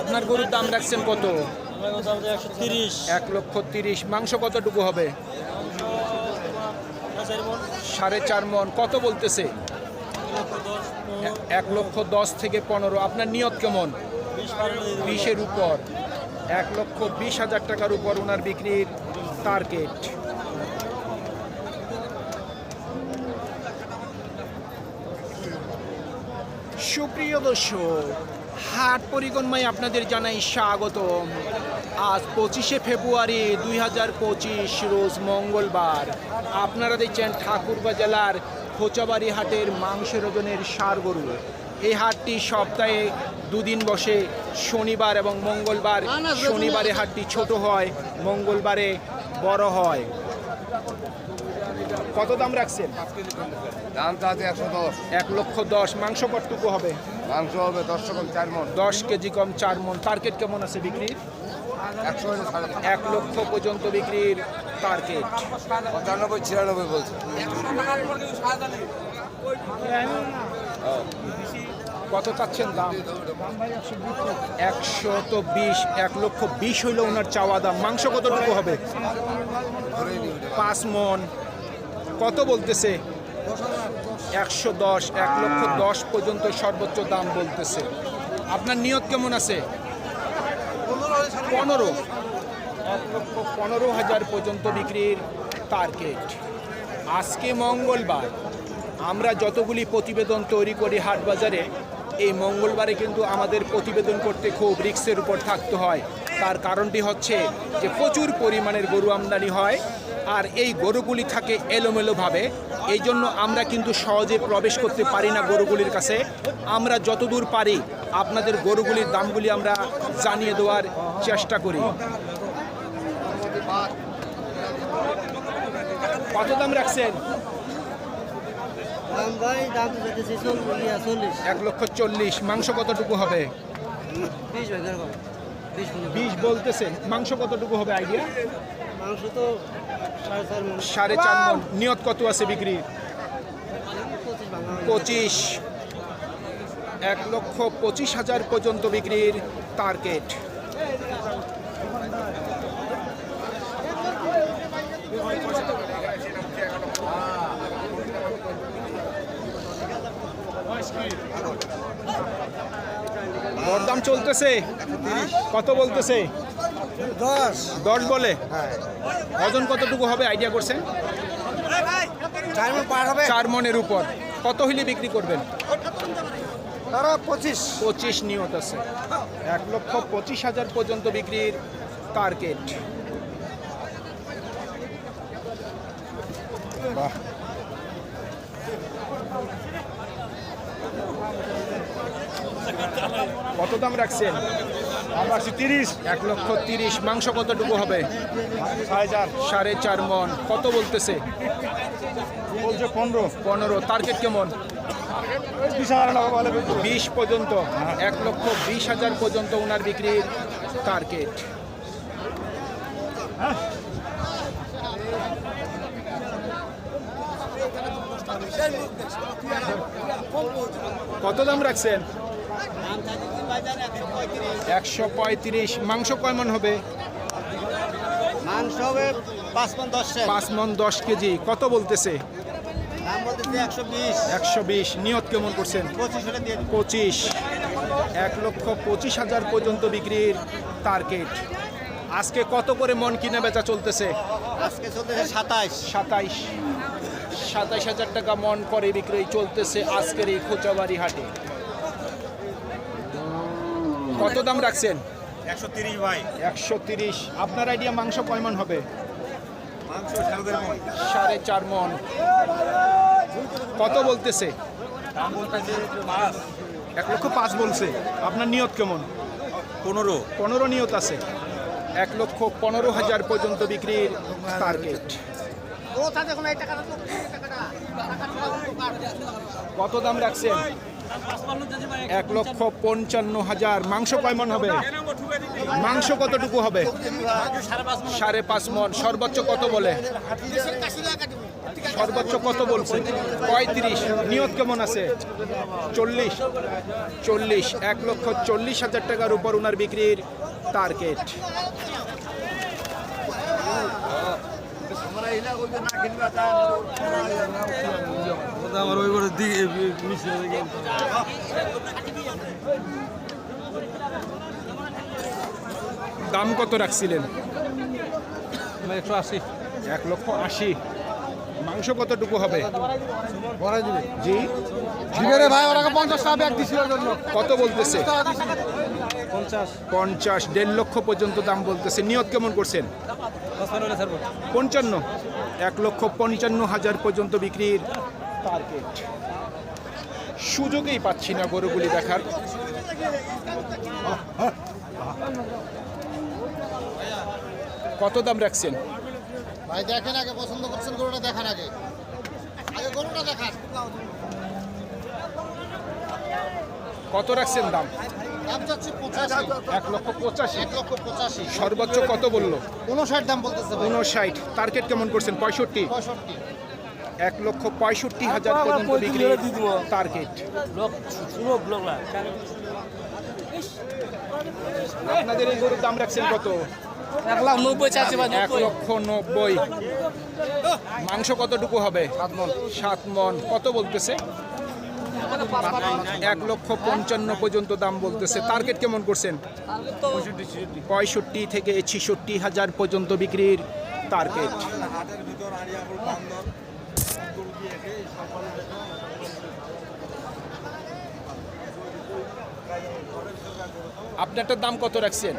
আপনার গরুর দাম রাখছেন কত? এক লক্ষ তিরিশ। মাংস কতটুকু হবে? সাড়ে চার মন। কত বলতেছে? এক লক্ষ দশ থেকে পনেরো। আপনার নিয়ত কেমন? বিশের উপর। এক লক্ষ বিশ হাজার টাকার উপর ওনার বিক্রির টার্গেট। সুপ্রিয় দর্শক হাট পরিক্রমায় আপনাদের জানাই স্বাগতম। আজ পঁচিশে ফেব্রুয়ারি দুই হাজার পঁচিশ রোজ মঙ্গলবার। আপনারা দেখছেন ঠাকুরগাঁ জেলার খোঁচাবাড়ি হাটের মাংসের ওজনের সার গরু। এই হাটটি সপ্তাহে দুদিন বসে শনিবার এবং মঙ্গলবার। শনিবারে হাটটি ছোট হয় মঙ্গলবারে বড় হয়। কত দাম রাখছেন? দাম তো আছে একশো দশ। এক লক্ষ দশ। মাংস কতটুকু হবে? মাংস হবে দশ রকম চার মন। দশ কেজি কম চার মন। টার্গেট কেমন আছে বিক্রির? একশো। এক লক্ষ পর্যন্ত বিক্রির টার্গেট। পঁচানব্বই ছিয়ানব্বই বলছে। কত চাচ্ছেন দাম? একশো তো বিশ এক লক্ষ বিশ হইল ওনার চাওয়া দাম। মাংস কতটুকু হবে। পাঁচ মন। কত বলতেছে? একশো দশ এক লক্ষ দশ পর্যন্ত সর্বোচ্চ দাম বলতেছে। আপনার নিয়ত কেমন আছে? পনেরো। এক লক্ষ পনেরো হাজার পর্যন্ত বিক্রির টার্গেট আজকে মঙ্গলবার। আমরা যতগুলি প্রতিবেদন তৈরি করি হাট বাজারে এই মঙ্গলবারে কিন্তু আমাদের প্রতিবেদন করতে খুব রিক্সের উপর থাকতে হয়। তার কারণটি হচ্ছে যে প্রচুর পরিমাণের গরু আমদানি হয়। আর এই গরুগুলি থাকে এলোমেলোভাবে। এই জন্য আমরা কিন্তু সহজে প্রবেশ করতে পারি না গরুগুলির কাছে। আমরা যতদূর পারি আপনাদের গরুগুলির দামগুলি আমরা জানিয়ে দেওয়ার চেষ্টা করি। কত দাম রাখছেন? এক লক্ষ চল্লিশ। মাংস কতটুকু হবে? বিশ বলতেছেন। মাংস কতটুকু হবে আইডিয়া? মাংস তো সাড়ে চার মন। নিয়ত কত আছে বিক্রি? পঁচিশ। পঁচিশ এক লক্ষ পঁচিশ হাজার পর্যন্ত বিক্রির টার্গেট দরদাম চলতেছে। কত বলতেছে? দশ। দশ বলে? ওজন কতটুকু হবে? আইডিয়া করছেন? চার মন পার হবে। চার মনের উপর। কত হইলে বিক্রি করবেন? তারা পঁচিশ। পঁচিশ নিয়ত আছে। এক লক্ষ পঁচিশ হাজার পর্যন্ত বিক্রির টার্গেট বাহ। কত দাম রাখছেন? তিরিশ। এক লক্ষ তিরিশ। মাংস কতটুকু হবে? সাড়ে চার। মন। কত বলতেছে? বলছে পনেরো। পনেরো। টার্গেট কেমন? বিশ পর্যন্ত। এক লক্ষ বিশ হাজার পর্যন্ত ওনার বিক্রির টার্গেট কত দাম রাখছেন? একশো পঁয়ত্রিশ। মাংস কয় মন হবে? মাংস হবে পাঁচ মন দশ। পাঁচ মন দশ কেজি। কত বলতেছে? একশো বিশ। নিয়ত কেমন করছেন। পঁচিশ এক লক্ষ পঁচিশ হাজার পর্যন্ত বিক্রির টার্গেট। আজকে কত করে মন কিনে বেচা চলতেছে? আজকে চলতেছে সাতাইশ। সাতাইশ। সাতাইশ হাজার টাকা মন করে বিক্রি চলতেছে আজকের এই খোঁচাবাড়ি হাটে। কত দাম রাখছেন? একশো তিরিশ ভাই। একশো তিরিশ। আপনার আইডিয়া মাংস কয় মন হবে? মাংস সাড়ে চার মন। কত বলতেছে? দাম বলতেছে পাঁচ। এক লক্ষ পাঁচ বলছে। আপনার নিয়ত কেমন? পনেরো। পনেরো নিয়ত আছে। এক লক্ষ পনেরো হাজার পর্যন্ত বিক্রির টার্গেট কত দাম রাখছেন? এক লক্ষ পঞ্চান্ন হাজার। মাংস কয় মন হবে? মাংস কতটুকু হবে? সাড়ে পাঁচ মন। সর্বোচ্চ কত বলে? সর্বোচ্চ কত বলছেন পঁয়ত্রিশ। নিয়ত কেমন আছে? চল্লিশ। চল্লিশ। এক লক্ষ চল্লিশ হাজার টাকার উপর ওনার বিক্রির টার্গেট। আমার ওই করে মিশে দাম কত রাখছিলেন? একশো আশি। এক লক্ষ আশি। মাংস কতটুকু হবে? জি। ভাই ওরাকে পঞ্চাশ টাকা ব্যাগ দিছিল কত বলতেছে? পঞ্চাশ। পঞ্চাশ দেড় লক্ষ পর্যন্ত দাম বলতেছে। নিয়ত কেমন করছেন? পঞ্চান্ন। এক লক্ষ পঞ্চান্ন হাজার পর্যন্ত বিক্রির সুযোগেই পাচ্ছি না গরুগুলি দেখার। কত দাম রাখছেন? ভাই দেখেন আগে পছন্দ করছেন গরুটা দেখান আগে। আগে গরুটা দেখান। কত রাখছেন দাম? এক লক্ষ পঁচাশি। এক লক্ষ পঁচাশি। সর্বোচ্চ কত বলল? উনষাট দাম বলতেছে উনষাট। টার্গেট কেমন করছেন? পঁয়ষট্টি। পঁয়ষট্টি। এক লক্ষ পঁয়ষট্টি হাজার পর্যন্ত বিক্রি টার্গেট আপনাদের এই গরুর দাম রাখছেন কত? এক লাখ নব্বই চাচ্ছি এক লক্ষ নব্বই। মাংস কতটুকু হবে? সাত মন। সাত মন। কত বলতেছে? এক লক্ষ পঞ্চান্ন পর্যন্ত দাম বলতেছে। টার্গেট কেমন করছেন? পঁয়ষট্টি থেকে ছিষট্টি হাজার পর্যন্ত বিক্রির টার্গেট হাটের ভিতর আড়িয়াপুর বান্দর আপনারটার দাম কত রাখছেন?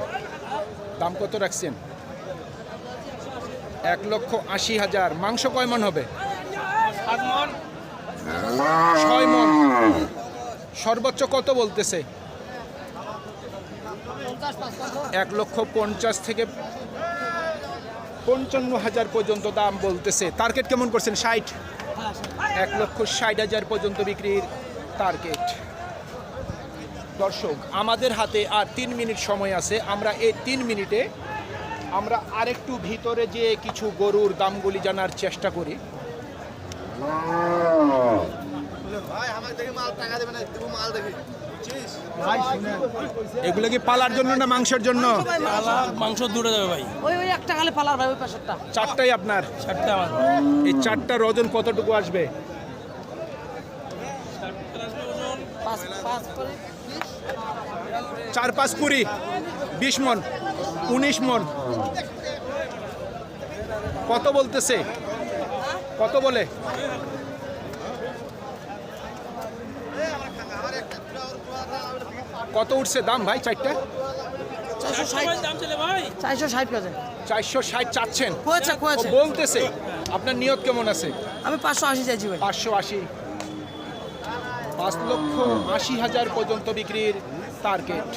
দাম কত রাখছেন? এক লক্ষ আশি হাজার। মাংস কয় মন হবে? ছয় মন। সর্বোচ্চ কত বলতেছে? এক লক্ষ পঞ্চাশ থেকে পঞ্চান্ন হাজার পর্যন্ত দাম বলতেছে। টার্গেট কেমন করছেন? ষাট? এক লক্ষ ষাট হাজার পর্যন্ত বিক্রির টার্গেট দর্শক আমাদের হাতে আর তিন মিনিট সময় আছে। আমরা এই তিন মিনিটে আমরা আরেকটু ভিতরে যে কিছু গরুর দামগুলি জানার চেষ্টা করি। ভাই আমার দেখে মাল টাকা দেবে না মাল দেখে। এগুলো কি পালার জন্য না মাংসের জন্য? মাংস দূরে যাবে ভাই। ওই ওই একটা খালি পালার ভাই ওই পাশেরটা। চারটাই আপনার? চারটে আমার। এই চারটার ওজন কতটুকু আসবে? পাঁচ পাঁচ করে চার পাঁচ কুড়ি। বিশ মন উনিশ মন। কত বলতেছে? কত বলে? কত উঠছে দাম ভাই চারটা? চারশো ষাট। চারশো চারশো ষাট চাচ্ছেন? বলতেছে আপনার নিয়ত কেমন আছে? আমি পাঁচশো আশি চাইছি ভাই। পাঁচশো আশি। পাঁচ লক্ষ আশি হাজার পর্যন্ত বিক্রির টার্গেট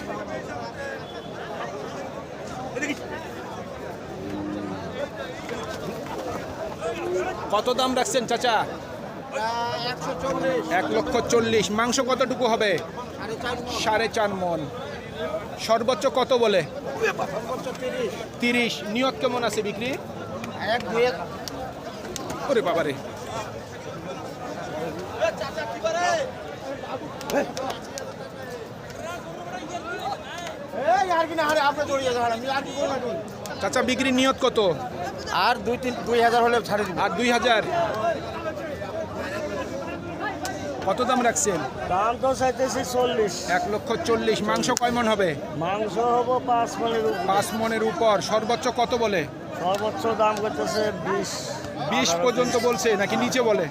কত দাম রাখছেন চাচা? এক লক্ষ চল্লিশ। মাংস কতটুকু হবে? সাড়ে চার মন। সর্বোচ্চ কত বলে? তিরিশ। নিয়ত কেমন আছে বিক্রি? ওরে বাবারে। চাচা বিক্রির নিয়ত কত? আর দুই তিন দুই হাজার হলে ছাড়ে আর দুই হাজার? কত দাম রাখছেন? দাম তো চাইতেছি চল্লিশ। এক লক্ষ চল্লিশ। মাংস কয় মন হবে? মাংস হব পাঁচ মনের। পাঁচ মনের উপর। সর্বোচ্চ কত বলে? সর্বোচ্চ দাম করতেছে বিশ। বিশ পর্যন্ত বলছে নাকি নিচে বলে?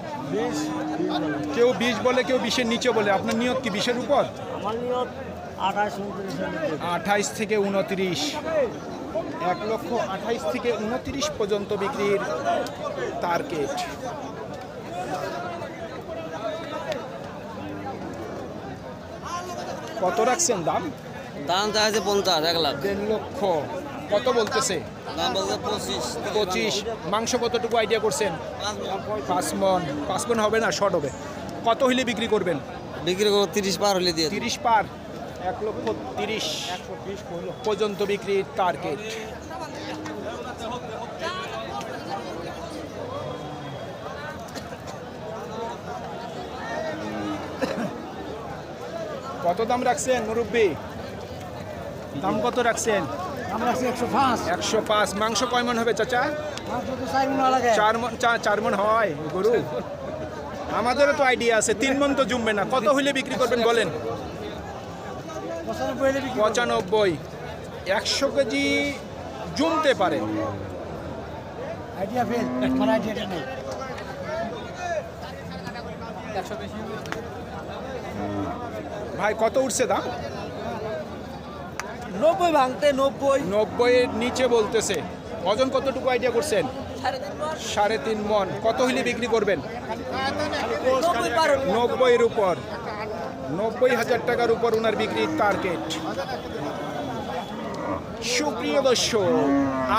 কেউ বিশ বলে কেউ বিশের নিচে বলে। আপনার নিয়ত কি বিশের উপর? আমার নিয়ত আঠাইশ থেকে উনত্রিশ। এক লক্ষ আঠাইশ থেকে উনত্রিশ পর্যন্ত বিক্রির টার্গেট কত রাখছেন দাম? দাম চাইছে পঞ্চাশ এক লাখ। দেড় লক্ষ। কত বলতেছে? দাম বলতে পঁচিশ। পঁচিশ। মাংস কতটুকু আইডিয়া করছেন? পাঁচ মন পাঁচ মন হবে না শর্ট হবে। কত হইলে বিক্রি করবেন? বিক্রি করব তিরিশ পার হলে দিয়ে তিরিশ পার। এক লক্ষ তিরিশ। পর্যন্ত বিক্রির টার্গেট কত দাম রাখছেন মুরব্বী? দাম কত রাখছেন? একশো পাঁচ। একশো পাঁচ। মাংস কয় মন হবে চাচা? চার মনে মন চার মন হয় গরু? আমাদেরও তো আইডিয়া আছে তিন মন তো জমবে না। কত হইলে বিক্রি করবেন বলেন? পঁচানব্বই একশো কেজি জমতে পারে। আইডিয়া ভাই কত উঠছে দাম? নব্বই ভাঙতে নব্বই। নব্বইয়ের নিচে বলতেছে। ওজন কতটুকু আইডিয়া করছেন? সাড়ে তিন মন। কত হইলে বিক্রি করবেন? নব্বইয়ের উপর। নব্বই হাজার টাকার উপর ওনার বিক্রির টার্গেট সুপ্রিয় দর্শক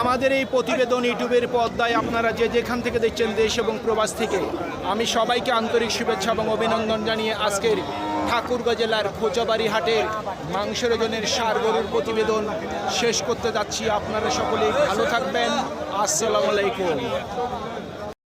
আমাদের এই প্রতিবেদন ইউটিউবের পর্দায় আপনারা যে যেখান থেকে দেখছেন দেশ এবং প্রবাস থেকে আমি সবাইকে আন্তরিক শুভেচ্ছা এবং অভিনন্দন জানিয়ে আজকের ঠাকুরগাঁ জেলার খোঁজাবাড়ি হাটের মাংসের ওজনের সার গরুর প্রতিবেদন শেষ করতে যাচ্ছি। আপনারা সকলেই ভালো থাকবেন। আসসালামু আলাইকুম।